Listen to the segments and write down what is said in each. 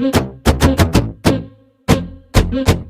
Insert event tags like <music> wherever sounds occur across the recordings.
Thank you.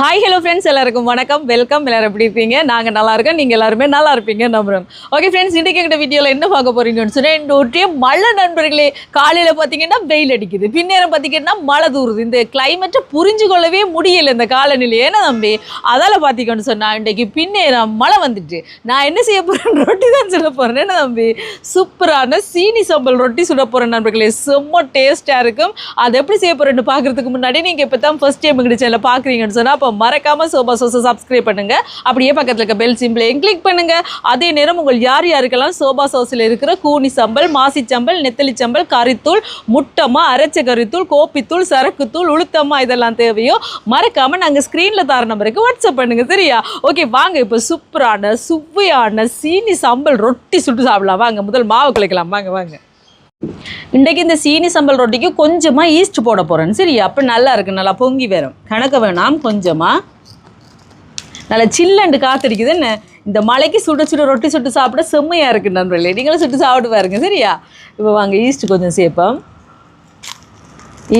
Hi hello friends எல்லாருக்கும் வணக்கம். Welcome எல்லாரும் எப்படி இருப்பீங்க நாங்கள் நல்லா இருக்கோம். நீங்கள் எல்லாருமே நல்லா இருப்பீங்க நம்புறோம். ஓகே ஃப்ரெண்ட்ஸ் இன்றைக்கு எங்கிட்ட வீடியோவில் என்ன பார்க்க போறீங்கன்னு சொன்னால் இந்த ஒற்றிய மழை நண்பர்களே காலையில் பார்த்தீங்கன்னா வெயில் அடிக்குது. பின்னேரம் பார்த்தீங்கன்னா மழை தூருது. இந்த கிளைமேட்டை புரிஞ்சு கொள்ளவே முடியல இந்த காலநிலை. ஏன்னா தம்பி அதால் பார்த்தீங்கன்னு சொன்னால் இன்றைக்கு பின்னேரம் மழை வந்துட்டு. நான் என்ன செய்ய போகிறேன் <laughs> ரொட்டி தான் சொல்ல போகிறேன் என்ன தம்பி? சூப்பரான சீனி சம்பல் ரொட்டி சுட போகிறேன் நண்பர்களே. செம்ம டேஸ்ட்டாக இருக்கும். அதை எப்படி செய்ய போகிறேன்னு பார்க்குறதுக்கு முன்னாடி நீங்கள் இப்போ தான் ஃபஸ்ட் டைம் கிடைச்சதில் பார்க்குறீங்கன்னு சொன்னால் அப்போ மறக்காம சோபா சோசை சப்ஸ்கிரைப் பண்ணுங்க. அப்படியே பக்கத்தில் இருக்க பெல் சிம்பிளையும் கிளிக் பண்ணுங்க. அதே நேரம் உங்கள் யார் யாருக்கெல்லாம் சோபா சோஸில் இருக்கிற கூனி சம்பல் மாசி சம்பல் நெத்தலி சம்பல் கறித்தூள் முட்டமா அரைச்ச கறித்தூள் கோப்பித்தூள் சரக்குத்தூள் உளுத்தம்மா இதெல்லாம் தேவையோ மறக்காம நாங்கள் ஸ்க்ரீனில் தர நம்பருக்கு வாட்ஸ்அப் பண்ணுங்க சரியா? ஓகே வாங்க இப்போ சூப்பரான சுவையான சீனி சம்பல் ரொட்டி சுட்டு சாப்பிடலாம். வாங்க முதல் மாவு கலைக்கலாம். வாங்க வாங்க. இன்றைக்கு இந்த சீனி சம்பல் ரொட்டிக்கு கொஞ்சமாக ஈஸ்ட் போட போகிறேன் சரி அப்போ நல்லா இருக்குது நல்லா பொங்கி வரும். கணக்க வேணாம் கொஞ்சமாக நல்லா சில்லண்டு காத்திருக்குது. என்ன இந்த மலைக்கு சுட சுட ரொட்டி சுட்டு சாப்பிட செம்மையாக இருக்குது நண்பர்களே. நீங்களும் சுட்டு சாப்பிட்டு பாருங்க சரியா? இப்போ வாங்க ஈஸ்ட் கொஞ்சம் சேர்ப்போம்.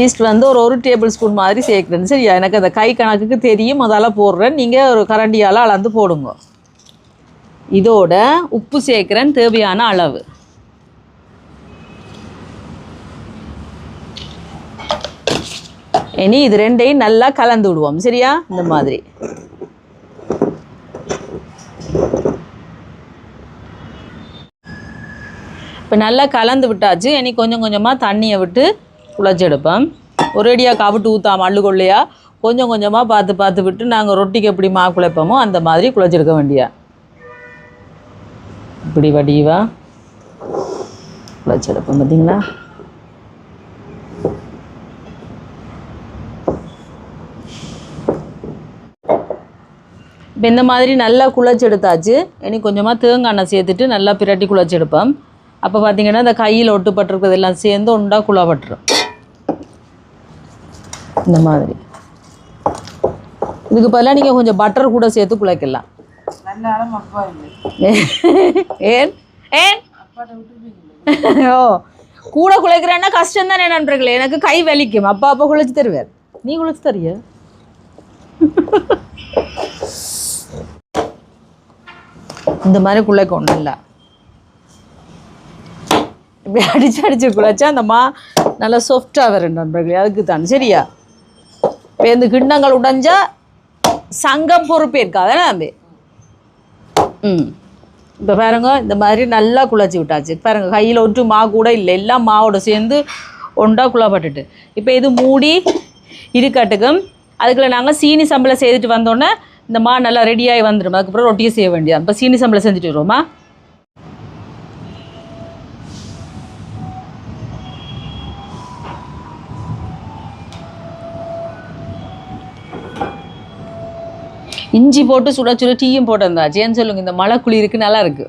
ஈஸ்ட் வந்து ஒரு ஒரு டேபிள் ஸ்பூன் மாதிரி சேர்க்குறேன் சரியா? எனக்கு அந்த கை கணக்குக்கு தெரியும் அதால் போடுறேன். நீங்கள் ஒரு கரண்டியால் அளந்து போடுங்க. இதோட உப்பு சேர்க்குறேன் தேவையான அளவு. இனி இது ரெண்டையும் நல்லா கலந்து விடுவோம். சரியா? இந்த மாதிரி. இப்போ நல்லா கலந்து விட்டாச்சு. இனி கொஞ்சம் கொஞ்சமாக தண்ணியை விட்டு குழச்செடுப்போம். ஒரேடியாக கவிட்டு ஊற்றாம அள்ளுகொள்ளையா கொஞ்சம் கொஞ்சமாக பார்த்து பார்த்து விட்டு நாங்கள் ரொட்டிக்கு எப்படி மா குழைப்போமோ அந்த மாதிரி குழச்செடுக்க வேண்டியா? இப்படி வடிவா குழச்செடுப்போம் பார்த்தீங்களா இப்போ இந்த மாதிரி நல்லா குழச்சி எடுத்தாச்சு இனி கொஞ்சமாக தேங்காய் எண்ணெய் சேர்த்துட்டு நல்லா பிரட்டி குழச்சி எடுப்போம் அப்போ பார்த்தீங்கன்னா இந்த கையில் ஒட்டுப்பட்டிருக்கிறது எல்லாம் சேர்ந்து உண்டா குழாப்பட்டுரும். இந்த மாதிரி. இதுக்கு பதிலாக நீங்கள் கொஞ்சம் பட்டர் கூட சேர்த்து குழைக்கலாம். ஏன்? ஏன்? ஓ கூட குழைக்கிறேன்னா கஷ்டம் தானே நண்பர்களே. எனக்கு கை வலிக்கும். அப்பா அப்பா குழைச்சி தருவார். நீ குழைச்சி தரியா இந்த மாதிரி குழைக்க ஒன்றும் இல்லை. இப்படி அடிச்சு அடிச்சு குழைச்சா அந்த மா நல்லா சாஃப்டாக வரும் நண்பர்களே அதுக்கு தான் சரியா? இப்போ இந்த கிண்ணங்கள் உடைஞ்சா சங்கம் பொறுப்பேற்காத நம்பி. ம். இப்போ பாருங்க இந்த மாதிரி நல்லா குழச்சி விட்டாச்சு. பாருங்க கையில் ஒட்டு மா கூட இல்லை. எல்லாம் மாவோட சேர்ந்து ஒண்டா குழப்பட்டுட்டு. இப்போ இது மூடி இருக்கட்டுக்கும் அதுக்குள்ள நாங்கள் சீனி சம்பளம் செய்துட்டு வந்தோடனே இந்த மா நல்லா ரெடியாகி வந்துடும் அதுக்கப்புறம் ரொட்டியை செய்ய வேண்டியது இப்போ சீனி சம்பளை செஞ்சுட்டு வருவோமா? இஞ்சி போட்டு சுட சுட டீயும் போட்டு ஏன்னு சொல்லுங்க இந்த மழை குளிருக்கு நல்லா இருக்கு.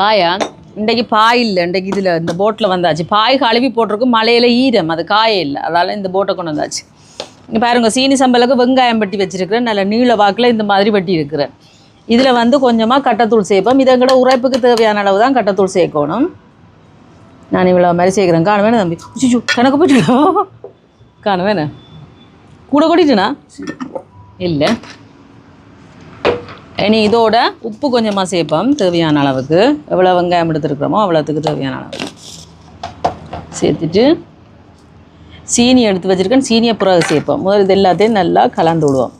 பாயா இன்றைக்கு பாய் இல்லை. இன்றைக்கு இதில் இந்த போட்டில் வந்தாச்சு. பாய் கழுவி போட்டிருக்கு மழையில் ஈரம். அது காய இல்லை. அதால் இந்த போட்டை கொண்டு வந்தாச்சு. இங்கே பாருங்கள் சீனி சம்பளுக்கு வெங்காயம் வெட்டி வச்சுருக்கிறேன். நல்ல நீள வாக்கில் இந்த மாதிரி வெட்டி இருக்கிறேன். இதில் வந்து கொஞ்சமாக கட்டத்தூள் சேர்ப்போம் இதை கூட உரைப்புக்கு தேவையான அளவு தான் கட்டத்தூள் சேர்க்கணும் நான் இவ்வளோ மாதிரி சேர்க்குறேன் காண வேணும் தம்பி? சுச்சு கணக்கு போயிட்டு காண வேணும் கூட கொட்டிட்டுனா? இல்லை. இனி இதோட உப்பு கொஞ்சமாக சேர்ப்போம் தேவையான அளவுக்கு. எவ்வளோ வெங்காயம் எடுத்துருக்குறோமோ அவ்வளோத்துக்கு தேவையான அளவு. சேர்த்துட்டு சீனி எடுத்து வச்சுருக்கேன். சீனியை பிறகு சேர்ப்போம். முதல் இது எல்லாத்தையும் நல்லா கலந்து விடுவோம்.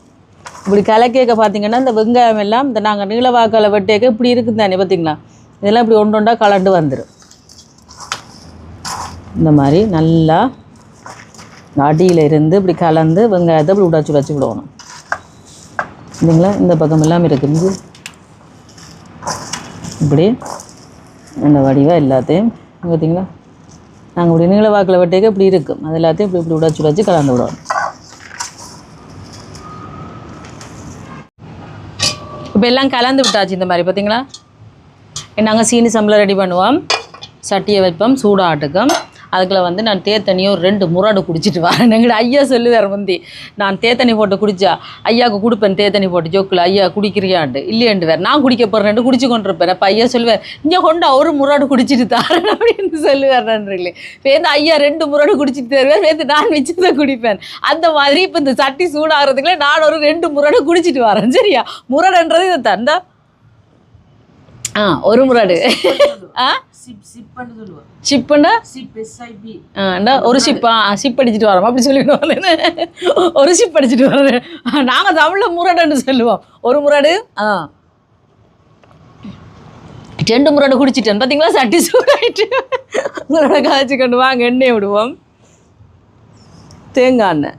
இப்படி கலக்கேக்க பார்த்தீங்கன்னா இந்த வெங்காயம் எல்லாம் இந்த நாங்கள் நீளவாக்கால் வெட்டேக்க இப்படி இருக்குது தானே பார்த்திங்களா இதெல்லாம் இப்படி ஒன்று ஒன்றா கலண்டு வந்துடும் இந்த மாதிரி நல்லா அடியில் இருந்து இப்படி கலந்து வெங்காயத்தை இப்படி உடச்சி உடச்சி விடணும். இல்லைங்களா இந்த பக்கம் எல்லாம் இருக்குது. இப்படி. அந்த வடிவாக எல்லாத்தையும் பார்த்தீங்களா நாங்கள் இப்படி நீள வாக்கில் வெட்டேக்க இப்படி இருக்கும். அது எல்லாத்தையும் இப்படி இப்படி உடச்சி உடச்சி கலந்து விடணும். இப்போ எல்லாம் கலந்து விட்டாச்சு இந்த மாதிரி பார்த்தீங்களா நாங்கள் சீனி சம்பளம் ரெடி பண்ணுவோம். சட்டியை வைப்போம் சூடாட்டுக்கும் அதுக்குள்ள வந்து நான் தேத்தண்ணியும் ஒரு ரெண்டு முராடு குடிச்சிட்டு வரேன் எங்கள்ட ஐயா சொல்லுவார் முந்தி. நான் தேத்தண்ணி போட்டு குடிச்சா ஐயாவுக்கு கொடுப்பேன் தேத்தண்ணி போட்டு. ஜோக்கில் ஐயா குடிக்கிறியாண்டு இல்லையாண்டு வேறு. நான் குடிக்க போகிறேன் குடிச்சு கொண்டு இருப்பேன் அப்போ ஐயா சொல்லுவார் இங்கே கொண்டா ஒரு முராடு குடிச்சிட்டு தாரேன் அப்படின்னு சொல்லுவார் நன்றிகளே வேந்து ஐயா ரெண்டு முராடு குடிச்சிட்டு தருவார். பேருந்து நான் மிச்சத்தை குடிப்பேன். அந்த மாதிரி இப்போ இந்த சட்டி சூடாகிறதுக்குள்ளே நான் ஒரு ரெண்டு முரடை குடிச்சிட்டு வரேன். சரியா? முரடுன்றது இதை தந்தா ஆ ஒரு முரடு ஆ? சிப் சிப்புண்டா சிப் எஸ்ஐபி ஆண்டா ஒரு ஷிப்பா ஷிப் அடிச்சிட்டு வரோம். அப்படி சொல்லிடுவோம் ஒரு ஷிப் அடிச்சிட்டு வரோம் நாங்கள் தமிழில் முரடுன்னு சொல்லுவோம். ஒரு முரடு ஆ. ரெண்டு முரடு குடிச்சிட்டேன். பார்த்தீங்களா சட்டி சூடாயிட்டு முரடை காய்ச்சி கொண்டு வாங்க எண்ணெய் விடுவோம். தேங்காய் எண்ணெய்.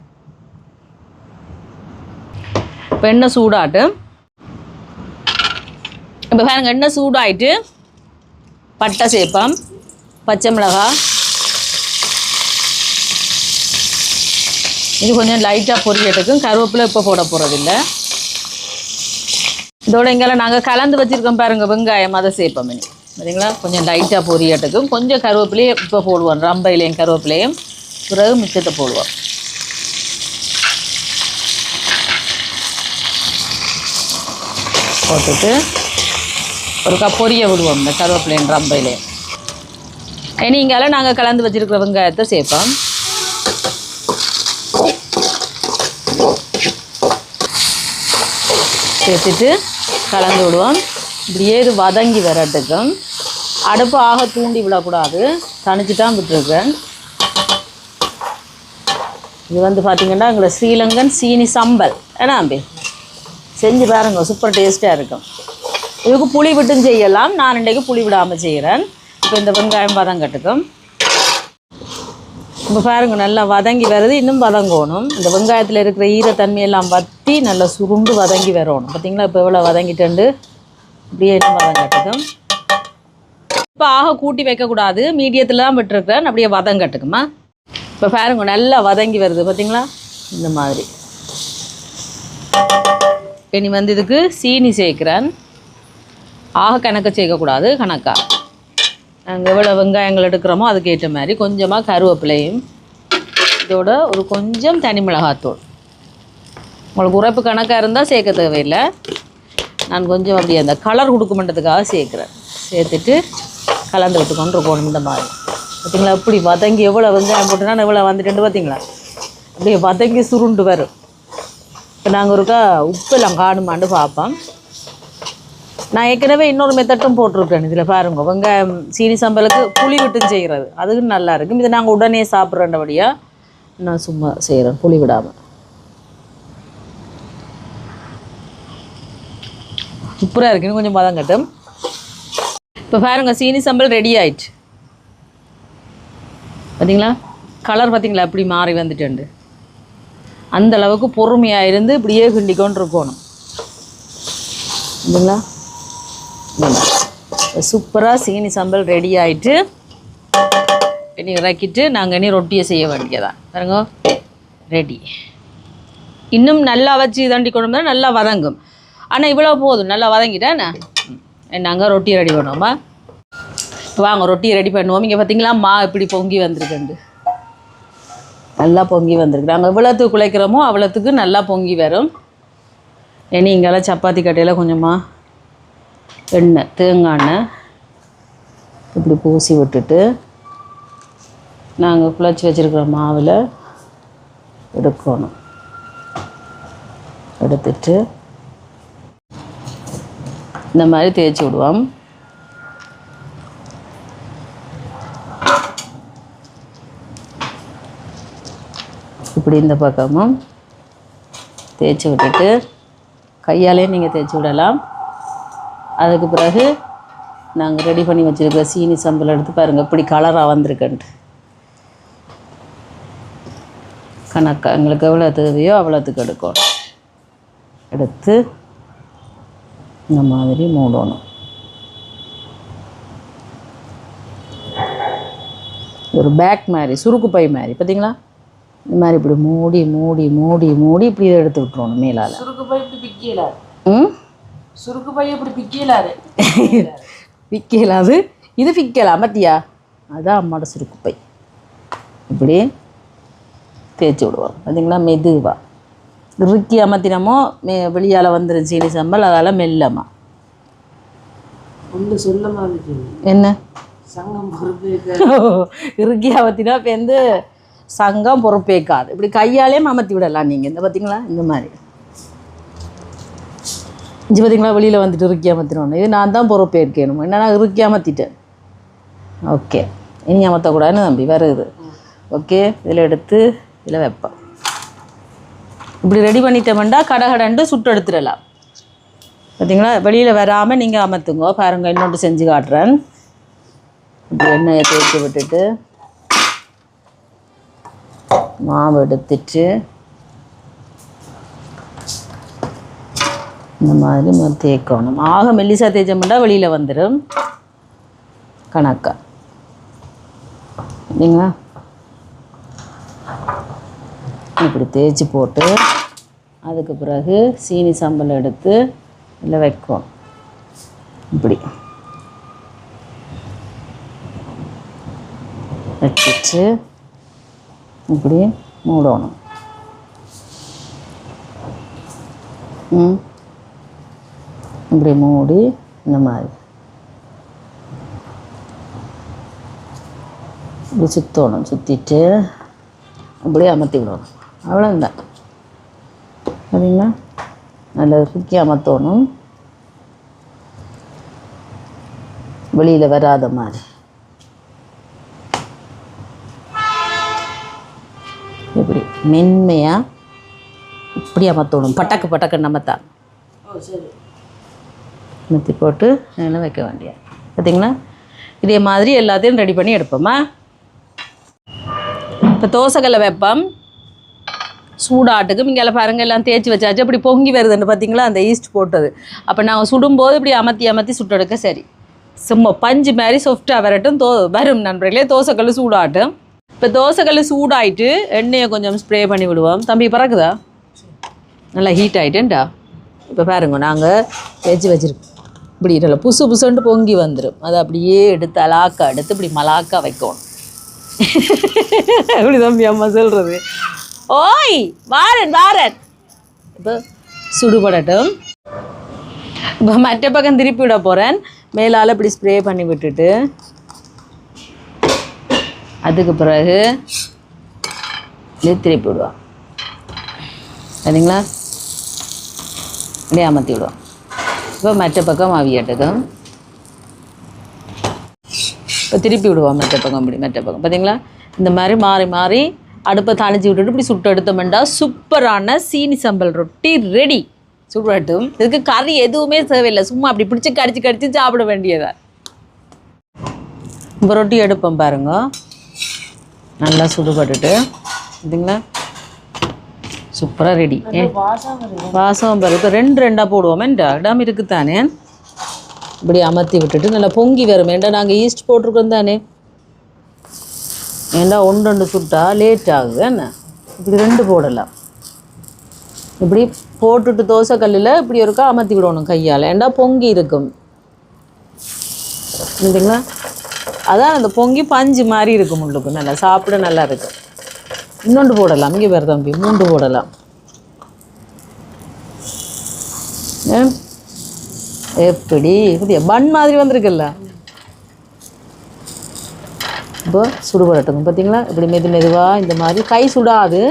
இப்போ எண்ணெய் சூடாட்டு. இப்போ பாருங்க எண்ணெய் சூடாயிட்டு பட்டை சேப்பம் பச்சை மிளகாய் இது கொஞ்சம் லைட்டாக பொரியட்டுக்கும் கருவேப்பிலை இப்போ போட போகிறதில்ல இதோட இங்கெல்லாம் நாங்கள் கலந்து வச்சுருக்கோம் பாருங்கள் வெங்காயம் அதை சேர்ப்போம் இனி. சரிங்களா? கொஞ்சம் லைட்டாக பொரியட்டுக்கும் கொஞ்சம் கருவேப்பிலையே இப்போ போடுவோம். ரம்பையிலையும் கருவேப்பிலையும் பிறகு மிச்சத்தை போடுவோம். போட்டுட்டு ஒரு கப் பொரிய விடுவோம் இந்த கருவேப்பிலையும் ரம்பையிலையும் இனி இங்கால நாங்கள் கலந்து வச்சிருக்கிற வெங்காயத்தை சேர்ப்போம்? சேர்த்துட்டு கலந்து விடுவோம். இப்படியே இது வதங்கி வரட்டுக்கும் அடுப்பு ஆக தூண்டி விடக்கூடாது. தணிச்சு தான் விட்டுருக்கேன். இது வந்து பார்த்திங்கன்னா எங்களை ஸ்ரீலங்கன் சீனி சம்பல். ஏன்னா அம்பி? செஞ்சு பாருங்க சூப்பர் டேஸ்ட்டாக இருக்கும். இதுக்கு புளி விட்டும் செய்யலாம். நான் இன்றைக்கு புளி விடாமல் செய்கிறேன் இப்போ இந்த வெங்காயம் வதங்கட்டுக்கும் இப்போ பாருங்க நல்லா வதங்கி வருது. இன்னும் வதங்கணும். இந்த வெங்காயத்தில் இருக்கிற ஈரத்தன்மையெல்லாம் வற்றி நல்லா சுருண்டு வதங்கி வரணும். பார்த்தீங்களா இப்போ எவ்வளோ வதங்கிட்டு இப்படியே இன்னும் வதங்கட்டுக்கும் இப்போ ஆக கூட்டி வைக்கக்கூடாது. மீடியத்தில் தான் விட்டுருக்குறேன். அப்படியே வதங்கட்டுக்குமா இப்போ பாருங்க நல்லா வதங்கி வருது. பார்த்தீங்களா இந்த மாதிரி. இனி வந்து இதுக்கு சீனி சேர்க்குறேன். ஆக கணக்கு சேர்க்கக்கூடாது கணக்காக நாங்கள் எவ்வளோ வெங்காயங்கள் எடுக்கிறோமோ அதுக்கேற்ற மாதிரி கொஞ்சமாக கருவேப்பிலையும் இதோட ஒரு கொஞ்சம் தனி மிளகாத்தூள். உங்களுக்கு உறப்பு கணக்காக இருந்தால் சேர்க்க தேவையில்லை. நான் கொஞ்சம் அப்படியே அந்த கலர் கொடுக்குமென்றதுக்காக சேர்க்குறேன். சேர்த்துட்டு கலந்து விட்டு கொண்டு இருக்கணும் இந்த மாதிரி. பார்த்தீங்களா இப்படி வதங்கி எவ்வளோ வெங்காயம் போட்டுனா எவ்வளோ வந்துட்டு பார்த்தீங்களா அப்படியே வதங்கி சுருண்டு வரும். இப்போ நாங்கள் ஒருக்கா உப்பெல்லாம் காணுமான்னு பார்ப்போம். நான் ஏற்கனவே இன்னொரு மெத்தட்டும் போட்டிருக்கேன் இதில் பாருங்க. வெங்காயம் சீனி சம்பலுக்கு புளி விட்டும் செய்கிறது அதுவும் நல்லா இருக்கும். இதை நாங்கள் உடனே சாப்பிட்றேன்றபடியாக நான் சும்மா செய்கிறேன் புளி விடாமல் சூப்பராக இருக்கு. இன்னும் கொஞ்சம் பதங்கட்டும் இப்போ பாருங்க சீனி சம்பல் ரெடி ஆயிடுச்சு. பார்த்தீங்களா கலர் பார்த்தீங்களா அப்படி மாறி வந்துட்டு அந்த அளவுக்கு பொறுமையாக இருந்து இப்படியே கிண்டிக்கொண்டு இருக்கணும் இல்லைங்களா சூப்பராக சீனி சம்பல் ரெடி ஆகிட்டு இனி இறக்கிட்டு நாங்கள் இனி ரொட்டியை செய்ய வேண்டியதான் பாருங்க ரெடி இன்னும் நல்லா வச்சு தண்டி கொண்டு வந்தால் நல்லா வதங்கும். ஆனால் இவ்வளோ போதும். நல்லா வதங்கிட்டேன் நாங்கள் ரொட்டி ரெடி பண்ணுவோமா? வாங்க ரொட்டியை ரெடி பண்ணுவோம். இங்கே பார்த்தீங்களா மா இப்படி பொங்கி வந்திருக்குண்டு. நல்லா பொங்கி வந்திருக்கு. நாங்கள் எவ்வளோத்துக்கு குழைக்கிறோமோ அவ்வளோத்துக்கு நல்லா பொங்கி வரும். இனி இங்கெல்லாம் சப்பாத்தி கட்டையில் கொஞ்சமாக எண்ணெய் தேங்காய் எண்ணெய் இப்படி பூசி விட்டுட்டு நாங்கள் குழச்சி வச்சுருக்கிற மாவில் எடுக்கணும். எடுத்துட்டு இந்த மாதிரி தேய்ச்சி விடுவோம். இப்படி இந்த பக்கமும் தேய்ச்சி விட்டுட்டு கையாலே நீங்கள் தேய்ச்சி விடலாம். அதுக்கு பிறகு நாங்கள் ரெடி பண்ணி வச்சுருக்க சீனி சம்பல் எடுத்து பாருங்கள் இப்படி கலராக வந்திருக்குன்ட்டு. கணக்கா எங்களுக்கு எவ்வளோ தேவையோ அவ்வளோத்துக்கு எடுக்கணும். எடுத்து இந்த மாதிரி மூடணும். ஒரு பேக் மாதிரி சுருக்கு பை மாதிரி பார்த்தீங்களா இந்த மாதிரி இப்படி மூடி மூடி மூடி மூடி இப்படி எடுத்து விட்டுருவோம் மேலால். சுருக்கு பை இப்படி பிக்கலாரு ம்? சுருக்கு பை இப்படி பிக்கலாரு விற்கலாது இது விற்கலாம் பத்தியா அதான் அம்மாவோட சுருக்கு பை. இப்படி தேய்ச்சி விடுவோம் பார்த்தீங்களா மெதுவா. இறுக்கி அமர்த்தினமோ மே வெளியால் வந்துடும் சீனி சம்பல் அதால் மெல்லமா. ஒன்று சொல்ல மாதிரி என்ன? சங்கம் இறுக்கி அமர்த்தினா இப்போ வந்து சங்கம் பொறுப்பேக்காது இப்படி கையாலே அமர்த்தி விடலாம் நீங்கள் இந்த பார்த்தீங்களா இந்த மாதிரி. இஞ்சி பார்த்தீங்களா வெளியில் வந்துட்டு இறுக்கி இது நான் தான் பொறுப்பேற்கணும் என்னென்னா இறுக்கி ஓகே இனி அமர்த்தக்கூடாதுன்னு தம்பி? வருது ஓகே இதில் எடுத்து இதில் வைப்பேன் இப்படி ரெடி பண்ணிட்டோம்னா கடகடண்டு சுட்டு எடுத்துடலாம். பார்த்தீங்களா வெளியில் வராமல் நீங்கள் அமர்த்துங்க. பாருங்க இன்னொன்று செஞ்சு காட்டுறேன். இப்படி எண்ணெயை தேய்ச்சி விட்டுட்டு மாவு எடுத்துட்டு இந்த மாதிரி தேய்க்கணும். ஆக மெல்லிசா தேய்ச்சோம்னா வெளியில் வந்துடும் கணக்கா. இல்லைங்களா? இப்படி தேய்ச்சி போட்டு அதுக்கு பிறகு சீனி சம்பல் எடுத்து இதில் வைக்கும். இப்படி. வச்சுட்டு இப்படி மூடணும். ம்? இப்படி மூடி இந்த மாதிரி. இப்படி சுற்றணும் சுற்றிட்டு அப்படியே அமர்த்தி விடணும். அவ்வளோந்தான் சரிங்களா? நல்லா சுற்றி அமர்த்தணும். வெளியில் வராத மாதிரி. இப்படி மென்மையாக இப்படி அமர்த்தணும். பட்டக்கு பட்டக்கு அமர்த்தா. ஓ போட்டு அதில் வைக்க வேண்டிய பார்த்தீங்களா? இதே மாதிரி எல்லாத்தையும் ரெடி பண்ணி எடுப்போமா? இப்போ தோசைக்கல்லை வைப்போம். சூடாட்டுக்கு இங்கே பாருங்கள் எல்லாம் தேய்ச்சி வச்சாச்சு. அப்படி பொங்கி வருதுன்னு பார்த்தீங்களா? அந்த ஈஸ்ட் போட்டது. அப்போ நாங்கள் சுடும்போது இப்படி அமர்த்தி அமர்த்தி சுட்டெடுக்க சரி. சும்மா பஞ்சு மாதிரி சாஃப்டாக வரட்டும். தோ வரும் நண்பர்களே தோசைக்கல் சூடாட்டும். இப்போ தோசைக்கல் சூடாயிட்டு எண்ணெயை கொஞ்சம் ஸ்ப்ரே பண்ணி விடுவோம். தம்பி பறக்குதா? நல்லா ஹீட் ஆகிட்டேன்டா இப்போ பாருங்க நாங்கள் தேய்ச்சி வச்சுருக்கோம். இப்படி இல்லை புசு புசுன்ட்டு பொங்கி வந்துடும் அதை அப்படியே எடுத்து அலாக்கா எடுத்து இப்படி மலாக்கா வைக்கணும். எப்படி தம்பி அம்மா சொல்கிறது ஓய் வாரன் வாரன். இப்போ சுடுபடட்டும். இப்போ மற்ற பக்கம் திருப்பி விட போகிறேன் மேலால் இப்படி ஸ்ப்ரே பண்ணி விட்டுட்டு. அதுக்கு பிறகு இது திருப்பி விடுவான் சரிங்களா? அப்படியே அமர்த்தி விடுவோம். இப்போ மற்ற பக்கம் அவியட்டுக்கும் இப்போ திருப்பி விடுவோம் மற்ற பக்கம் இப்படி மற்ற பக்கம். பார்த்தீங்களா இந்த மாதிரி மாறி மாறி அடுப்பை தாளிச்சு விட்டுட்டு இப்படி சுட்டு எடுத்தோம்டா சூப்பரான சீனி சம்பல் ரொட்டி ரெடி சுடட்டும் இதுக்கு கறி எதுவுமே தேவையில்லை. சும்மா அப்படி பிடிச்சி கடிச்சு கடிச்சு சாப்பிட வேண்டியதா? இப்போ ரொட்டி எடுப்போம் பாருங்க. நல்லா சுடுபட்டுட்டு. பார்த்தீங்களா சூப்பராக ரெடி வாசம் வருது வாசம் இப்போ ரெண்டு ரெண்டாக போடுவோம். இடம் இருக்குத்தானே இப்படி அமர்த்தி விட்டுட்டு நல்லா பொங்கி வரும். ஏன்டா நாங்கள் ஈஸ்ட் போட்டிருக்கோம் தானே? ஏன்டா ஒன்று ரெண்டு சுட்டா? லேட் ஆகுது. என்ன? இப்படி ரெண்டு போடலாம். இப்படி போட்டுட்டு தோசை கல்லில் இப்படி ஒருக்கா அமர்த்தி விடணும் கையால். ஏன்டா பொங்கி இருக்கும்? இல்லைங்களா அதான் அந்த பொங்கி பஞ்சு மாதிரி இருக்கும் உள்ளுக்கு. நல்லா சாப்பிட நல்லா இருக்கும் இன்னொன்று போடலாம். இங்கே வேறு தம்பி மூன்று போடலாம். ஏ? எப்படி? புதிய பன் மாதிரி வந்திருக்குல்ல. இப்போ சுடுபடட்டும் பார்த்தீங்களா? இப்படி மெது மெதுவாக இந்த மாதிரி. கை சுடாது.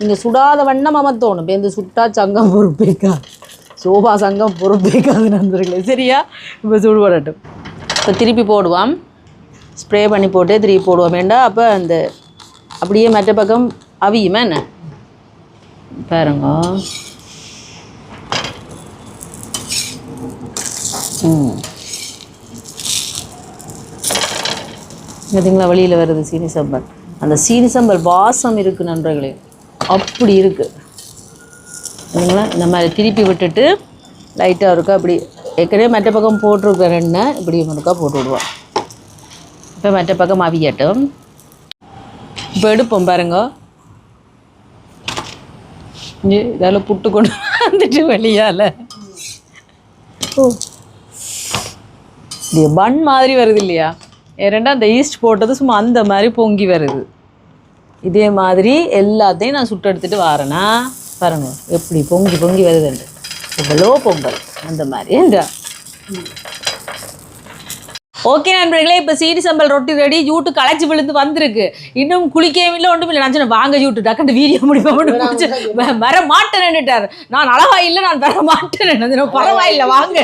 நீங்கள் சுடாத வண்ணம் அமர்த்தோணும் இப்போ இந்த சுட்டா சங்கம் பொறுப்பேக்கா. சோபா சங்கம் பொறுப்பேக்காது நண்பர்களே சரியா? இப்போ சுடுபடட்டும் இப்போ திருப்பி போடுவான் ஸ்ப்ரே பண்ணி போட்டு திருப்பி போடுவோம். வேண்டாம் அப்போ அந்த அப்படியே மற்ற பக்கம் அவியுமா என்ன? பாருங்க. ம். பார்த்தீங்களா வெளியில் வருது சீனி சம்பல். அந்த சீனி சம்பல் வாசம் இருக்குது நண்பர்களே. அப்படி இருக்குது சரிங்களா இந்த மாதிரி திருப்பி விட்டுட்டு லைட்டாக இருக்கா அப்படி. ஏற்கனவே மற்ற பக்கம் போட்டிருக்கிற இப்படி முறுக்கா போட்டு விடுவோம். இப்போ மற்ற பக்கம் அவியட்டும். இப்போ எடுப்போம் பாருங்க. இங்கே இதால் புட்டு கொண்டு வந்துட்டு வெளியால். ஓ. இது பன் மாதிரி வருது இல்லையா? ஏன்னா அந்த ஈஸ்ட் போட்டது சும்மா அந்த மாதிரி பொங்கி வருது. இதே மாதிரி எல்லாத்தையும் நான் சுட்டு எடுத்துட்டு வரேனா? பாருங்க எப்படி பொங்கி பொங்கி வருதுண்டு இவ்வளோ பொங்கல் அந்த மாதிரி. ஏண்டா? ஓகே நண்பர்களே இப்போ சீடி சம்பல் ரொட்டி ரெடி யூட்டு களைச்சி விழுந்து வந்திருக்கு. இன்னும் குளிக்கவும் இல்லை ஒன்றும் இல்லை. நான் சொன்னேன் வாங்க யூட்டு டக்குன்னு வீடியோ முடிப்போம் வர மாட்டேன்னுட்டார் நான் அழகா இல்லை நான் வர மாட்டேன் பரவாயில்ல வாங்க.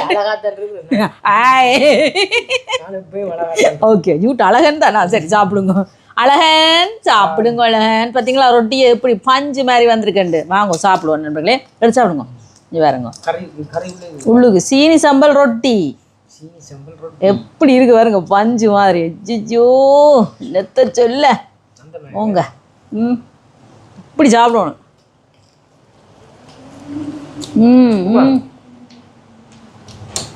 ஓகே ஜூட் அழகன் தானா? சரி சாப்பிடுங்க. அழகன் சாப்பிடுங்க அழகன். பார்த்தீங்களா ரொட்டியை எப்படி பஞ்சு மாதிரி வந்திருக்கண்டு வாங்க சாப்பிடுவோம் நண்பர்களே. எடுத்து சாப்பிடுங்க. இங்கே வேறுங்க உள்ளுக்கு சீனி ரொட்டி சீனி செம்பல் ரொட்டி. எப்படி இருக்கு பாருங்க பஞ்சு மாதிரி. ஜிஜோ நெத்த சொல்ல. போங்க. ம். இப்படி சாப்பிடணும். ம்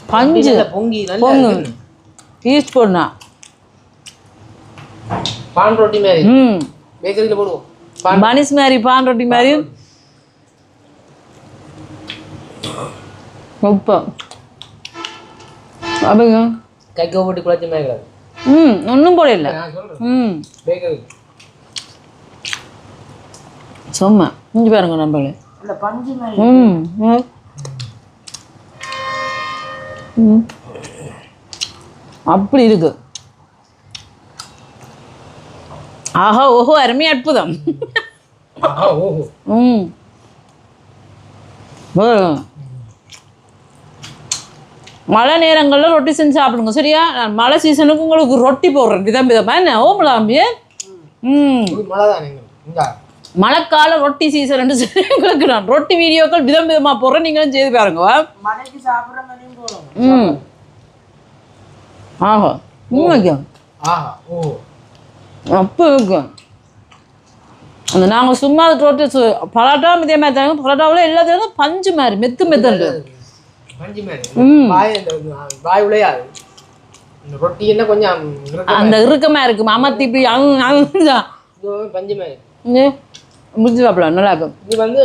பஞ்சு. பொங்கி பொங்கு. ஈஸ்ட் போடணும் பான் ரொட்டி மாதிரி. ம். பேக்கரியில் போடுவோம். பான் பனிஸ் மாதிரி பான் ரொட்டி மாதிரி. உப்பு. அப்படிங்க கைக்கோ போட்டு குழச்சி இருக்காது ம் ஒன்றும் போட இல்லை. ம். சும்மா இங்கே பாருங்க நம்மளே அந்த பஞ்சு மாதிரி. ம் ம். அப்படி இருக்கு. ஆஹா ஓஹோ அருமை அற்புதம். ம். மழை நேரங்களில் ரொட்டி செஞ்சு சாப்பிடுங்க சரியா? மழை சீசனுக்கு உங்களுக்கு ரொட்டி போடுறேன் விதம் விதமாக என்ன? ஓமலாம்பி ம். மழைக்கால ரொட்டி சீசன் சொல்லி உங்களுக்கு நான் ரொட்டி வீடியோக்கள் விதம் விதமாக போடுறேன் நீங்களும் செய்து பாருங்க ம். ஆஹா. உண்மைக்கும் அப்போ இருக்கும் அந்த நாங்கள் சும்மா ரொட்டி சு பரோட்டாவும் இதே மாதிரி தாங்க. பரோட்டாவில் எல்லாத்தையும் பஞ்சு மாதிரி மெத்து மெத்தண்டு பஞ்சு மாதிரி ம். வாய் இந்த வாய் உழையாது இந்த ரொட்டி என்ன கொஞ்சம் இருக்கு? அந்த இறுக்கமாக இருக்கும் அமர்த்தி இப்படி அங்க அங்க. இது பஞ்சு மாதிரி முடிஞ்சு சாப்பிடலாம். நல்லா இருக்கும். இது வந்து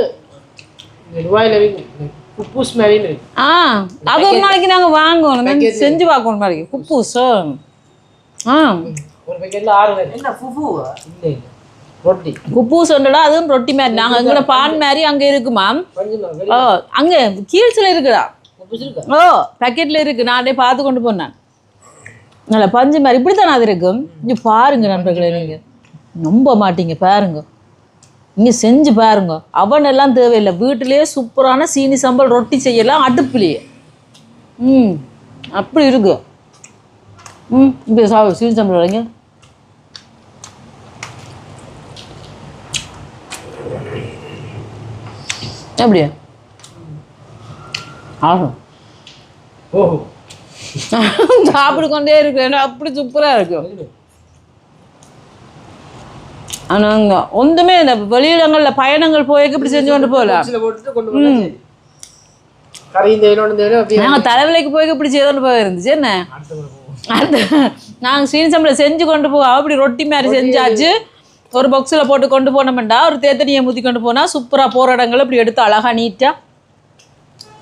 விற்கும் குப்பூஸ் மாதிரி இருக்கு. ஆ அது ஒரு நாளைக்கு நாங்கள் வாங்குவோம். நம்ம செஞ்சு பார்க்கணும் நாளைக்கு குப்பூஸ். ஆ. ஒரு பேக்கெட்டில் ஆறு பேர் என்ன ஃபுஃபுவா இல்லை இல்லை. ரொட்டி. குப்பூஸ் ஒன்றுடா அதுவும் ரொட்டி மாதிரி. நாங்கள் எங்களோட பான் மாதிரி அங்கே இருக்குமா மாதிரி ஓ அங்கே கீழ்ஸில் இருக்குடா. இருக்கா ஓ பேக்கெட்டில் இருக்கு. நானே பார்த்து கொண்டு போனேன். நல்ல பஞ்சு மாதிரி. இப்படி தானே அது இருக்கும்? இங்கே பாருங்க நண்பர்களே நீங்கள் நம்ப மாட்டீங்க பாருங்க. இங்கே செஞ்சு பாருங்க. அவன் எல்லாம் தேவையில்லை. வீட்டிலேயே சூப்பரான சீனி சம்பல் ரொட்டி செய்யலாம் அடுப்புலேயே. ம் அப்படி இருக்கு. ம் இப்போ சா சீனி சம்பல் வரீங்க. அப்படியா? ஆகும் ஓஹோ. <laughs> சாப்பிட்டு கொண்டே இருக்கு அப்படி சூப்பராக இருக்கு. ஆனால் அங்கே ஒன்றுமே இந்த வெளியிடங்களில் பயணங்கள் போய் இப்படி செஞ்சு கொண்டு போகல. நாங்கள் தலைவலிக்கு போய் இப்படி செய்து கொண்டு போய் இருந்துச்சு. என்ன? அடுத்து நாங்கள் சீனிசம்பில் செஞ்சு கொண்டு போவோம் அப்படி ரொட்டி மாதிரி செஞ்சாச்சு. ஒரு பாக்ஸில் போட்டு கொண்டு போனோம்டா. ஒரு தேத்தனியை ஊற்றி கொண்டு போனால் சூப்பராக போகிற இடங்கள் இப்படி எடுத்து அழகாக நீட்டாக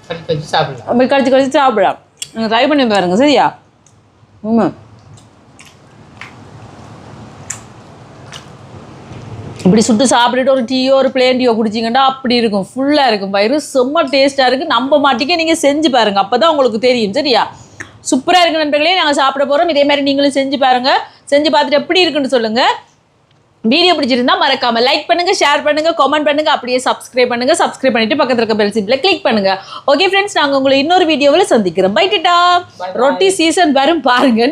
கறி வச்சு சாப்பிடலாம். அப்படி கடிச்சு சாப்பிடலாம். நீங்கள் ட்ரை பண்ணி பாருங்க சரியா? ம் இப்படி சுட்டு சாப்பிட்டுட்டு ஒரு டீயோ ஒரு பிளேன் டீயோ குடிச்சிங்கன்னா அப்படி இருக்கும். ஃபுல்லாக இருக்கும். பயிறு செம்ம டேஸ்ட்டாக இருக்குது நம்ப மாட்டிக்கே நீங்கள் செஞ்சு பாருங்கள் அப்போ தான் உங்களுக்கு தெரியும் சரியா? சூப்பராக இருக்கு நண்பர்களே நாங்கள் சாப்பிட போகிறோம் இதே மாதிரி நீங்களும் செஞ்சு பாருங்கள் செஞ்சு பார்த்துட்டு எப்படி இருக்குன்னு சொல்லுங்கள் வீடியோ பிடிச்சிருந்தா மறக்காம லைக் பண்ணுங்க ஷேர் பண்ணுங்க கமெண்ட் பண்ணுங்க அப்படியே சப்ஸ்கிரைப் பண்ணுங்க சப்ஸ்கிரைப் பண்ணிட்டு பக்கத்துல இருக்க பெல் சிம்பிள கிளிக் பண்ணுங்க. ஓகே ஃப்ரெண்ட்ஸ் நாங்க உங்களை இன்னொரு வீடியோவில் சந்திக்கிறோம். பை டிட்டா ரொட்டி சீசன் வரும் பாருங்க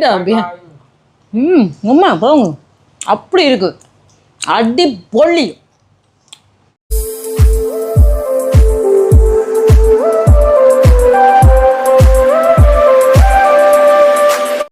ம் உம்மா போங்க. அப்படி இருக்கு. அடி பொள்ளி